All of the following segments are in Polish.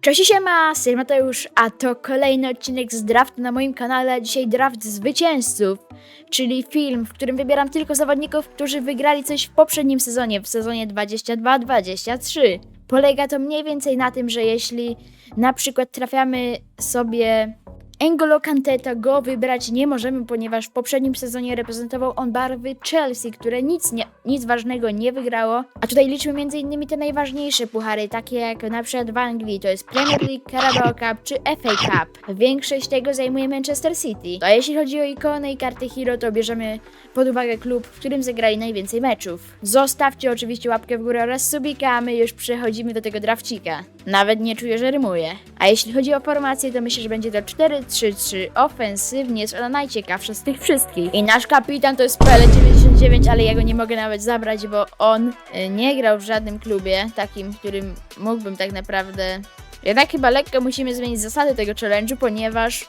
Cześć siema, Sir Mateusz, a to kolejny odcinek z draftu na moim kanale. Dzisiaj draft zwycięzców, czyli film, w którym wybieram tylko zawodników, którzy wygrali coś w poprzednim sezonie, w sezonie 22-23. Polega to mniej więcej na tym, że jeśli na przykład trafiamy sobie Engolo Kante, to go wybrać nie możemy, ponieważ w poprzednim sezonie reprezentował on barwy Chelsea, które nic, nie, nic ważnego nie wygrało. A tutaj liczmy m.in. te najważniejsze puchary, takie jak na przykład w Anglii, to jest Premier League, Carabao Cup czy FA Cup. Większość tego zajmuje Manchester City. A jeśli chodzi o ikony i karty Hero, to bierzemy pod uwagę klub, w którym zagrali najwięcej meczów. Zostawcie oczywiście łapkę w górę oraz subika, a my już przechodzimy do tego drafcika. Nawet nie czuję, że rymuje. A jeśli chodzi o formację, to myślę, że będzie to 4-3-3 ofensywnie, jest ona najciekawsza z tych wszystkich. I nasz kapitan to jest Pele 99, ale ja go nie mogę nawet zabrać, bo on y, nie grał w żadnym klubie, takim, w którym mógłbym tak naprawdę... Jednak chyba lekko musimy zmienić zasady tego challenge'u, ponieważ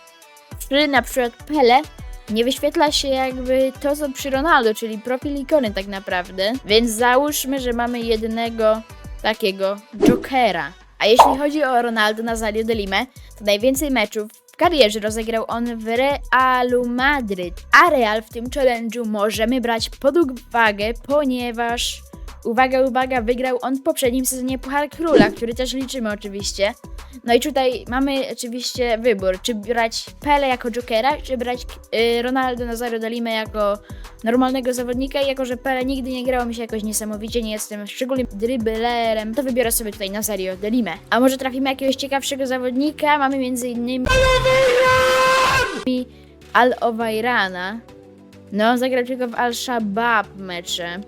przy na przykład Pele nie wyświetla się jakby to, co przy Ronaldo, czyli profil ikony tak naprawdę. Więc załóżmy, że mamy jednego takiego Jokera. A jeśli chodzi o Ronaldo Nazario de Lime, to najwięcej meczów karierze rozegrał on w Realu Madryt. A Real w tym challenge'u możemy brać pod uwagę, ponieważ Uwaga, uwaga, wygrał on w poprzednim sezonie Puchar Króla, który też liczymy oczywiście. No i tutaj mamy oczywiście wybór, czy brać Pele jako Jokera, czy brać y, Ronaldo Nazario de Lima jako normalnego zawodnika. I jako, że Pele nigdy nie grało mi się jakoś niesamowicie, nie jestem szczególnym driblerem, to wybiorę sobie tutaj Nazario de Lima. A może trafimy jakiegoś ciekawszego zawodnika? Mamy między innymi Al Owairana. No, zagrał tylko w Al-Shabaab mecze.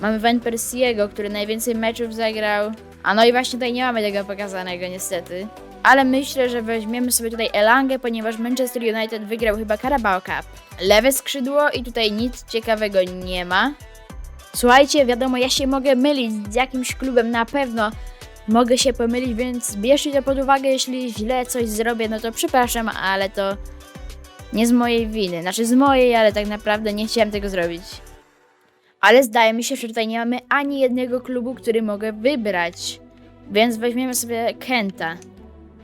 Mamy Van Persiego, który najwięcej meczów zagrał. A no i właśnie tutaj nie mamy tego pokazanego niestety. Ale myślę, że weźmiemy sobie tutaj Elangę, ponieważ Manchester United wygrał chyba Carabao Cup. Lewe skrzydło i tutaj nic ciekawego nie ma. Słuchajcie, wiadomo, ja się mogę mylić z jakimś klubem na pewno. Mogę się pomylić, więc bierzcie to pod uwagę, jeśli źle coś zrobię, no to przepraszam, ale to nie z mojej winy. Znaczy z mojej, ale tak naprawdę nie chciałem tego zrobić. Ale zdaje mi się, że tutaj nie mamy ani jednego klubu, który mogę wybrać. Więc weźmiemy sobie Kenta.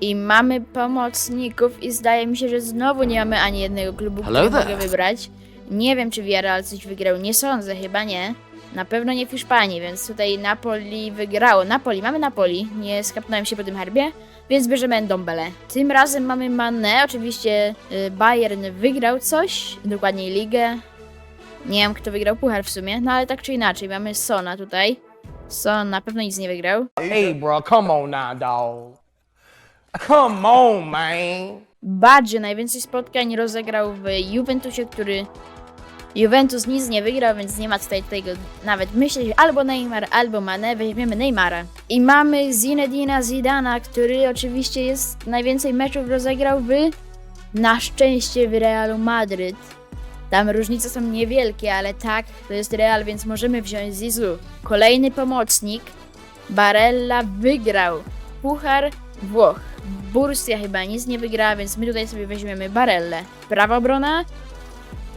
I mamy pomocników i zdaje mi się, że znowu nie mamy ani jednego klubu, Hello który there. mogę wybrać. Nie wiem, czy Villarreal coś wygrał. Nie sądzę, chyba nie. Na pewno nie w Hiszpanii, więc tutaj Napoli wygrało. Napoli, mamy Napoli. Nie skapnąłem się po tym herbie. Więc bierzemy Ndombele. Tym razem mamy Mane. Oczywiście y, Bayern wygrał coś, dokładniej ligę. Nie wiem, kto wygrał puchar w sumie, no ale tak czy inaczej, mamy Sona tutaj. Son na pewno nic nie wygrał. Hey, bro, come on now, dog. Come on, man. Baggio najwięcej spotkań rozegrał w Juventusie, który Juventus nic nie wygrał, więc nie ma tutaj tego nawet myśleć. Albo Neymar, albo Mane, weźmiemy Neymara. I mamy Zinedina Zidana, który oczywiście jest najwięcej meczów rozegrał w na szczęście w Realu Madryt. Tam różnice są niewielkie, ale tak, to jest Real, więc możemy wziąć Zizu. Kolejny pomocnik, Barella wygrał Puchar Włoch. Bursia chyba nic nie wygrała, więc my tutaj sobie weźmiemy Barellę. Prawa obrona.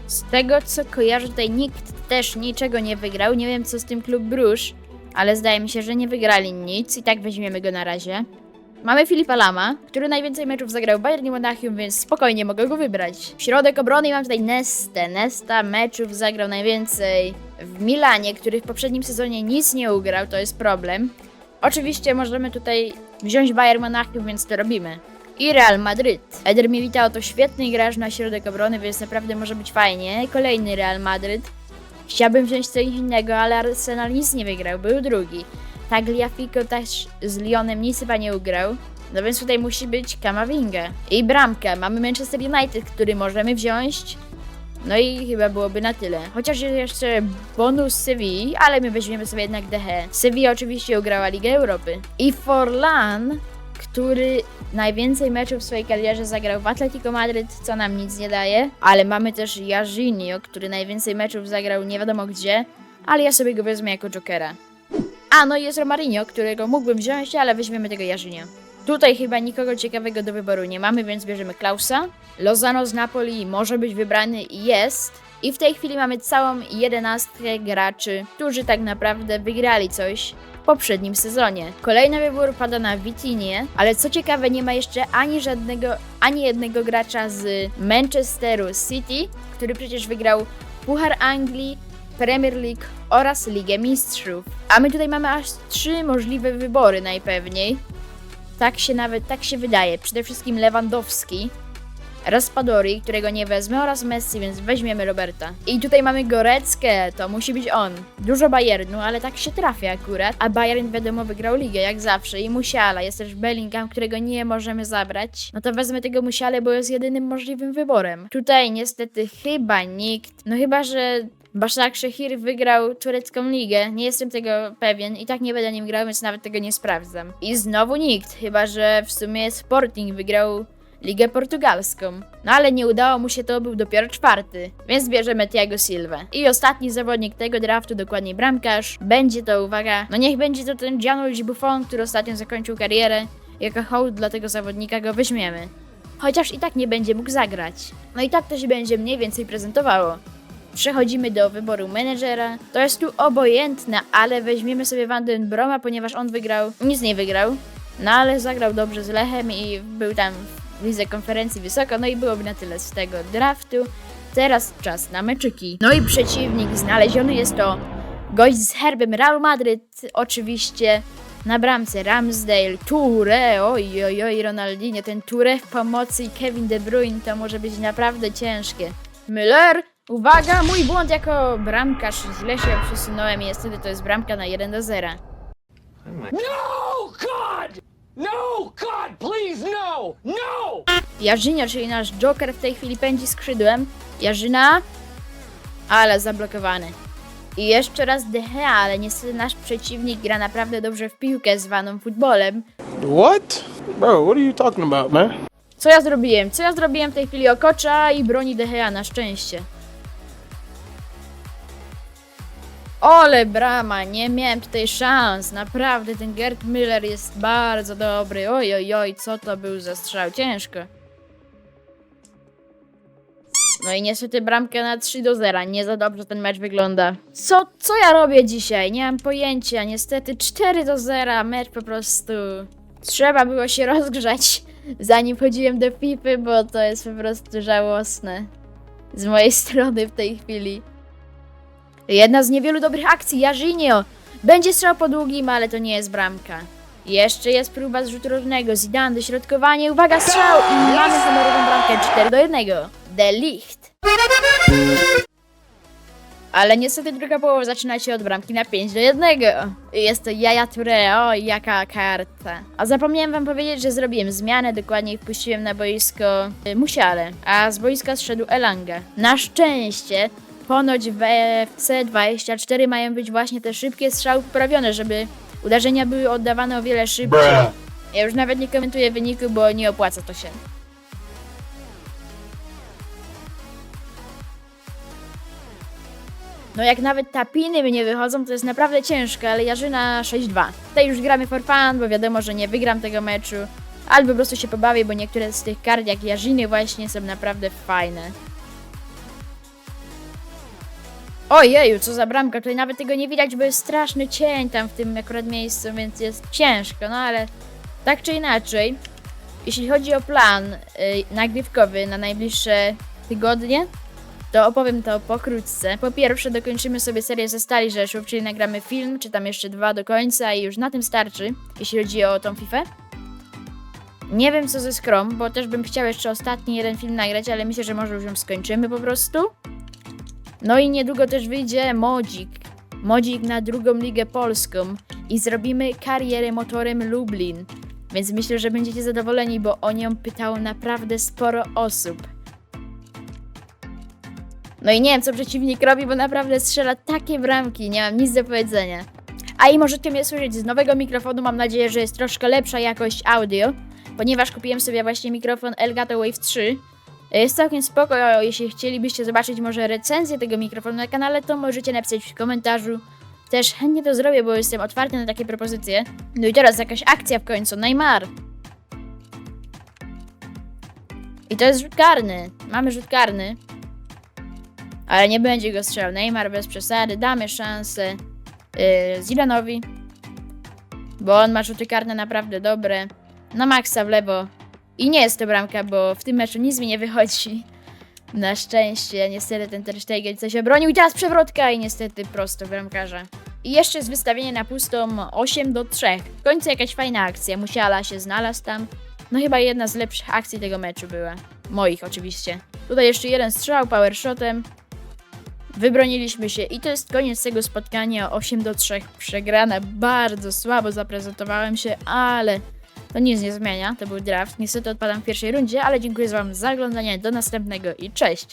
Z tego co kojarzę, tutaj nikt też niczego nie wygrał. Nie wiem co z tym klub Brusz, ale zdaje mi się, że nie wygrali nic i tak weźmiemy go na razie. Mamy Filipa Lama, który najwięcej meczów zagrał w Bayernie Monachium, więc spokojnie mogę go wybrać. W środek obrony mam tutaj Nestę. Nesta meczów zagrał najwięcej w Milanie, który w poprzednim sezonie nic nie ugrał, to jest problem. Oczywiście możemy tutaj wziąć Bayern Monachium, więc to robimy. I Real Madryt. Eder Militao to świetny gracz na środek obrony, więc naprawdę może być fajnie. Kolejny Real Madryt. Chciałbym wziąć coś innego, ale Arsenal nic nie wygrał, był drugi. Tagliafico też z Lyonem nic chyba nie ugrał. No więc tutaj musi być Kamavinga. I bramka. Mamy Manchester United, który możemy wziąć. No i chyba byłoby na tyle. Chociaż jest jeszcze bonus Sevilla, ale my weźmiemy sobie jednak DH. Sevilla oczywiście ugrała Ligę Europy. I Forlan, który najwięcej meczów w swojej karierze zagrał w Atletico Madryt, co nam nic nie daje. Ale mamy też Jarzinio, który najwięcej meczów zagrał nie wiadomo gdzie, ale ja sobie go wezmę jako Jokera. A, no i jest Romarinho, którego mógłbym wziąć, ale weźmiemy tego Jarzynia. Tutaj chyba nikogo ciekawego do wyboru nie mamy, więc bierzemy Klausa. Lozano z Napoli może być wybrany i jest. I w tej chwili mamy całą jedenastkę graczy, którzy tak naprawdę wygrali coś poprzednim sezonie. Kolejny wybór pada na Vitinię, ale co ciekawe nie ma jeszcze ani żadnego, ani jednego gracza z Manchesteru City, który przecież wygrał Puchar Anglii, Premier League oraz Ligę Mistrzów. A my tutaj mamy aż trzy możliwe wybory najpewniej. Tak się nawet, tak się wydaje. Przede wszystkim Lewandowski, Raspadori, którego nie wezmę, oraz Messi, więc weźmiemy Roberta. I tutaj mamy Goreckę, to musi być on. Dużo Bayernu, ale tak się trafia akurat. A Bayern wiadomo wygrał ligę, jak zawsze. I Musiala, jest też Bellingham, którego nie możemy zabrać. No to wezmę tego Musiale, bo jest jedynym możliwym wyborem. Tutaj niestety chyba nikt, no chyba, że Baszak Szehir wygrał turecką ligę, nie jestem tego pewien i tak nie będę nim grał, więc nawet tego nie sprawdzam. I znowu nikt, chyba że w sumie Sporting wygrał Ligę Portugalską. No ale nie udało mu się to, był dopiero czwarty, więc bierzemy Thiago Silva. I ostatni zawodnik tego draftu, dokładnie bramkarz, będzie to, uwaga, no niech będzie to ten Gianluigi Buffon, który ostatnio zakończył karierę. Jako hołd dla tego zawodnika go weźmiemy. Chociaż i tak nie będzie mógł zagrać. No i tak to się będzie mniej więcej prezentowało. Przechodzimy do wyboru menedżera. To jest tu obojętne, ale weźmiemy sobie Van den Broma, ponieważ on wygrał, nic nie wygrał, no ale zagrał dobrze z Lechem i był tam w lidze konferencji wysoko, no i byłoby na tyle z tego draftu. Teraz czas na meczyki. No i przeciwnik znaleziony jest to gość z herbem Real Madryt, oczywiście. Na bramce Ramsdale, Toure, oj, oj, oj, Ronaldinho, ten Toure w pomocy i Kevin De Bruyne to może być naprawdę ciężkie. Müller, uwaga, mój błąd jako bramkarz, źle się przesunąłem i niestety to jest bramka na 1 do 0. No, God! No, God, please, no! No! Jarzynia, czyli nasz Joker w tej chwili pędzi skrzydłem. Jarzyna, ale zablokowany. I jeszcze raz De Gea, ale niestety nasz przeciwnik gra naprawdę dobrze w piłkę zwaną futbolem. What? Bro, what are you talking about, man? Co ja zrobiłem? Co ja zrobiłem w tej chwili? Okocza i broni De Gea, na szczęście. Ole brama, nie miałem tutaj szans. Naprawdę, ten Gerd Müller jest bardzo dobry. Oj, oj, oj, co to był za strzał? Ciężko. No i niestety bramkę na 3 do 0. Nie za dobrze ten mecz wygląda. Co, co ja robię dzisiaj? Nie mam pojęcia. Niestety 4 do 0. Mecz po prostu... Trzeba było się rozgrzać, zanim chodziłem do FIFA, bo to jest po prostu żałosne. Z mojej strony w tej chwili. Jedna z niewielu dobrych akcji, Jarzinio. Będzie strzał po długim, ale to nie jest bramka. Jeszcze jest próba zrzutu rożnego. Zidane, dośrodkowanie, uwaga, strzał! I mamy honorową bramkę 4 do 1. De Licht. Ale niestety druga połowa zaczyna się od bramki na 5 do 1. Jest to Jaja Touré, o jaka karta. A zapomniałem wam powiedzieć, że zrobiłem zmianę, dokładniej wpuściłem na boisko y, Musiale, a z boiska zszedł Elanga. Na szczęście ponoć w FC 24 mają być właśnie te szybkie strzały poprawione, żeby uderzenia były oddawane o wiele szybciej. Ja już nawet nie komentuję wyniku, bo nie opłaca to się. No jak nawet tapiny mi nie wychodzą, to jest naprawdę ciężko, ale Jarzyna 6-2. Tutaj już gramy for fun, bo wiadomo, że nie wygram tego meczu. Albo po prostu się pobawię, bo niektóre z tych kart, jak Jarzyny właśnie, są naprawdę fajne. Ojeju, co za bramka, tutaj nawet tego nie widać, bo jest straszny cień tam w tym akurat miejscu, więc jest ciężko, no ale tak czy inaczej, jeśli chodzi o plan y, nagrywkowy na najbliższe tygodnie, to opowiem to pokrótce. Po pierwsze, dokończymy sobie serię ze Stali Rzeszów, czyli nagramy film, czy tam jeszcze dwa do końca i już na tym starczy, jeśli chodzi o tą FIFA. Nie wiem co ze Skrom, bo też bym chciał jeszcze ostatni jeden film nagrać, ale myślę, że może już ją skończymy po prostu. No i niedługo też wyjdzie Modzik. Modzik na drugą ligę polską i zrobimy karierę motorem Lublin. Więc myślę, że będziecie zadowoleni, bo o nią pytało naprawdę sporo osób. No i nie wiem, co przeciwnik robi, bo naprawdę strzela takie bramki, nie mam nic do powiedzenia. A i możecie mnie słyszeć z nowego mikrofonu, mam nadzieję, że jest troszkę lepsza jakość audio, ponieważ kupiłem sobie właśnie mikrofon Elgato Wave 3. Jest całkiem spoko, jeśli chcielibyście zobaczyć może recenzję tego mikrofonu na kanale, to możecie napisać w komentarzu. Też chętnie to zrobię, bo jestem otwarty na takie propozycje. No i teraz jakaś akcja w końcu, Neymar. I to jest rzut karny. Mamy rzut karny. Ale nie będzie go strzelał. Neymar bez przesady. Damy szansę yy, Zidanowi. bo on ma rzuty karne naprawdę dobre. Na maksa w lewo. I nie jest to bramka, bo w tym meczu nic mi nie wychodzi. Na szczęście, niestety ten Ter Stegen coś obronił i teraz przewrotka i niestety prosto bramkarza. I jeszcze jest wystawienie na pustą 8 do 3. W końcu jakaś fajna akcja. Musiala się znalazł tam. No chyba jedna z lepszych akcji tego meczu była. Moich oczywiście. Tutaj jeszcze jeden strzał power shotem. Wybroniliśmy się i to jest koniec tego spotkania 8 do 3. Przegrana bardzo słabo zaprezentowałem się, ale to nic nie zmienia. To był draft. Niestety odpadam w pierwszej rundzie, ale dziękuję wam za oglądanie. Do następnego i cześć!